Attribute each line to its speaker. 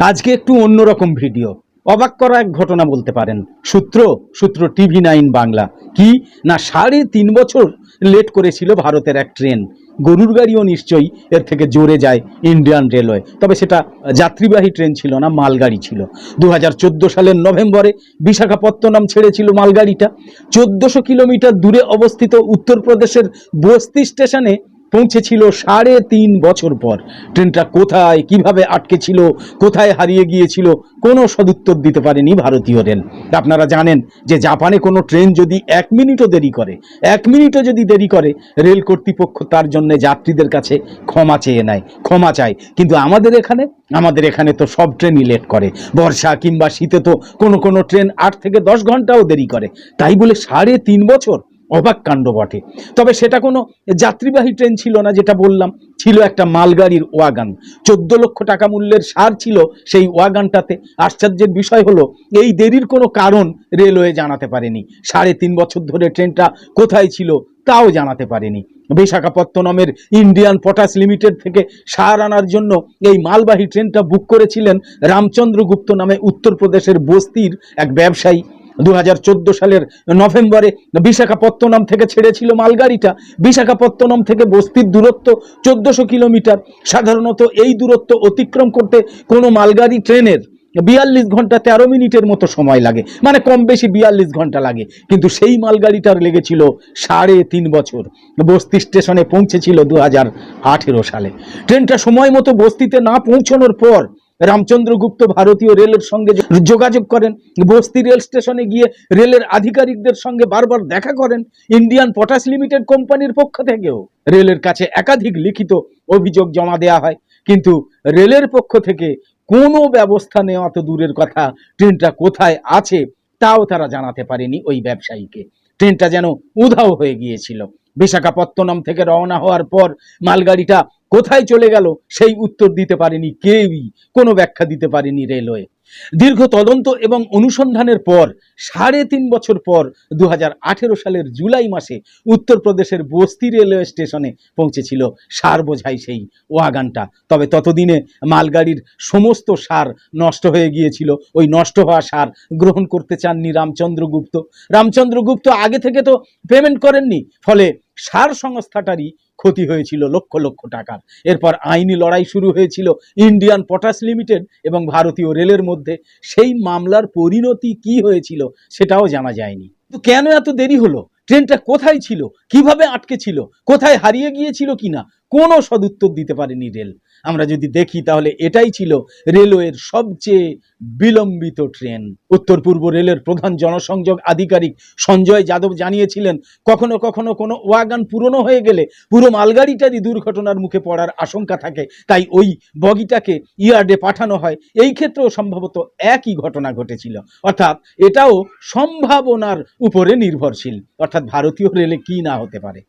Speaker 1: আজকে একটু অন্যরকম ভিডিও। অবাক করা এক ঘটনা বলতে পারেন। সূত্র সূত্র টিভি নাইন বাংলা। কি? না, সাড়ে তিন বছর লেট করেছিল ভারতের এক ট্রেন। গরুর গাড়িও নিশ্চয়ই এর থেকে জোরে যায় ইন্ডিয়ান রেলওয়ে। তবে সেটা যাত্রীবাহী ট্রেন ছিল না, মালগাড়ি ছিল। দু হাজার চোদ্দ সালের নভেম্বরে বিশাখাপত্তনম ছেড়েছিল মালগাড়িটা। চোদ্দোশো কিলোমিটার দূরে অবস্থিত উত্তরপ্রদেশের বস্তি স্টেশনে পৌঁছেছিল সাড়ে তিন বছর পর। ট্রেনটা কোথায়, কীভাবে আটকে ছিল, কোথায় হারিয়ে গিয়েছিল, কোনো সদুত্তর দিতে পারেনি ভারতীয় রেল। আপনারা জানেন যে জাপানে কোনো ট্রেন যদি এক মিনিটও দেরি করে, এক মিনিটও যদি দেরি করে, রেল কর্তৃপক্ষ তার জন্য যাত্রীদের কাছে ক্ষমা চেয়ে নেয়, ক্ষমা চায়। কিন্তু আমাদের এখানে আমাদের এখানে তো সব ট্রেনই লেট করে। বর্ষা কিংবা শীতে তো কোনো কোনো ট্রেন আট থেকে দশ ঘন্টাও দেরি করে। তাই বলে সাড়ে তিন বছর অবাক কাণ্ড বটে। তবে সেটা কোনো যাত্রীবাহী ট্রেন ছিল না, যেটা বললাম, ছিল একটা মালগাড়ির ওয়াগান। চোদ্দ লক্ষ টাকা মূল্যের সার ছিল সেই ওয়াগানটাতে। আশ্চর্যের বিষয় হলো, এই দেরির কোনো কারণ রেলওয়ে জানাতে পারেনি। সাড়ে তিন বছর ধরে ট্রেনটা কোথায় ছিল তাও জানাতে পারেনি। বিশাখাপত্তনমের ইন্ডিয়ান পটাশ লিমিটেড থেকে সার আনার জন্য এই মালবাহী ট্রেনটা বুক করেছিলেন রামচন্দ্র গুপ্ত নামে উত্তরপ্রদেশের বস্তির এক ব্যবসায়ী। দু হাজার চোদ্দ সালের নভেম্বরে বিশাখাপত্তনম থেকে ছেড়েছিল মালগাড়িটা। বিশাখাপত্তনম থেকে বস্তির দূরত্ব চোদ্দশো কিলোমিটার। সাধারণত এই দূরত্ব অতিক্রম করতে কোনো মালগাড়ি ট্রেনের বিয়াল্লিশ ঘণ্টা তেরো মিনিটের মতো সময় লাগে। মানে কম বেশি বিয়াল্লিশ ঘণ্টা লাগে। কিন্তু সেই মালগাড়িটার লেগেছিল সাড়ে তিন বছর। বস্তি স্টেশনে পৌঁছেছিল দু হাজার আঠেরো সালে। ট্রেনটা সময় মতো বস্তিতে না পৌঁছানোর পর রামচন্দ্র গুপ্ত ভারতীয় রেলের সঙ্গে যোগাযোগ করেন, বস্তি রেল স্টেশনে গিয়ে রেলের আধিকারিকদের সঙ্গে বারবার দেখা করেন ইন্ডিয়ান পটাশ লিমিটেড কোম্পানির পক্ষ থেকেও। রেলের কাছে একাধিক লিখিত অভিযোগ জমা দেওয়া হয়, কিন্তু রেলের পক্ষ থেকে কোনো ব্যবস্থা নেওয়া তো দূরের কথা। ট্রেনটা কোথায় আছে তাও তারা জানাতে পারেনি ওই ব্যবসায়ীকে। ট্রেনটা যেন উধাও হয়ে গিয়েছিল। বিশাখাপত্তনম থেকে রওনা হওয়ার পর মালগাড়িটা কোথায় চলে গেল? সেই উত্তর দিতে পারেনি কেউই কোনো ব্যাখ্যা দিতে পারেনি রেলওয়ে। দীর্ঘ তদন্ত এবং অনুসন্ধানের পর, সাড়ে তিন বছর পর দু হাজার আঠেরো সালের জুলাই মাসে উত্তরপ্রদেশের বস্তি রেলওয়ে স্টেশনে পৌঁছেছিল সার বোঝাই সেই ওয়াগানটা। তবে ততদিনে মালগাড়ির সমস্ত সার নষ্ট হয়ে গিয়েছিল। ওই নষ্ট হওয়া সার গ্রহণ করতে চাননি রামচন্দ্র গুপ্ত। রামচন্দ্র গুপ্ত আগে থেকে তো পেমেন্ট করেননি, ফলে সার সংস্থাটারই ক্ষতি হয়েছিল লক্ষ লক্ষ টাকার। এরপর আইনি লড়াই শুরু হয়েছিল ইন্ডিয়ান পটাশ লিমিটেড এবং ভারতীয় রেলের মধ্যে সেই মামলার পরিণতি কি হয়েছিল সেটাও জানা যায়নি। তো কেন এত দেরি হলো? ট্রেনটা কোথায় ছিল? কীভাবে আটকে ছিল? কোথায় হারিয়ে গিয়েছিল কিনা? কোনো সদুত্তর দিতে পারেনি রেল। আমরা যদি দেখি তাহলে এটাই ছিল রেলওয়ের সবচেয়ে বিলম্বিত ট্রেন। উত্তর পূর্ব রেলের প্রধান জনসংযোগ আধিকারিক সঞ্জয় যাদব জানিয়েছিলেন, কখনো কখনো কোনো ওয়াগান পুরনো হয়ে গেলে পুরো মালগাড়িটারই দুর্ঘটনার মুখে পড়ার আশঙ্কা থাকে। তাই ওই বগিটাকে ইয়ার্ডে পাঠানো হয়। এই ক্ষেত্রেও সম্ভবত একই ঘটনা ঘটেছিল। অর্থাৎ এটাও সম্ভাবনার উপরে নির্ভরশীল। অর্থাৎ ভারতীয় রেলে কি না হতে পারে?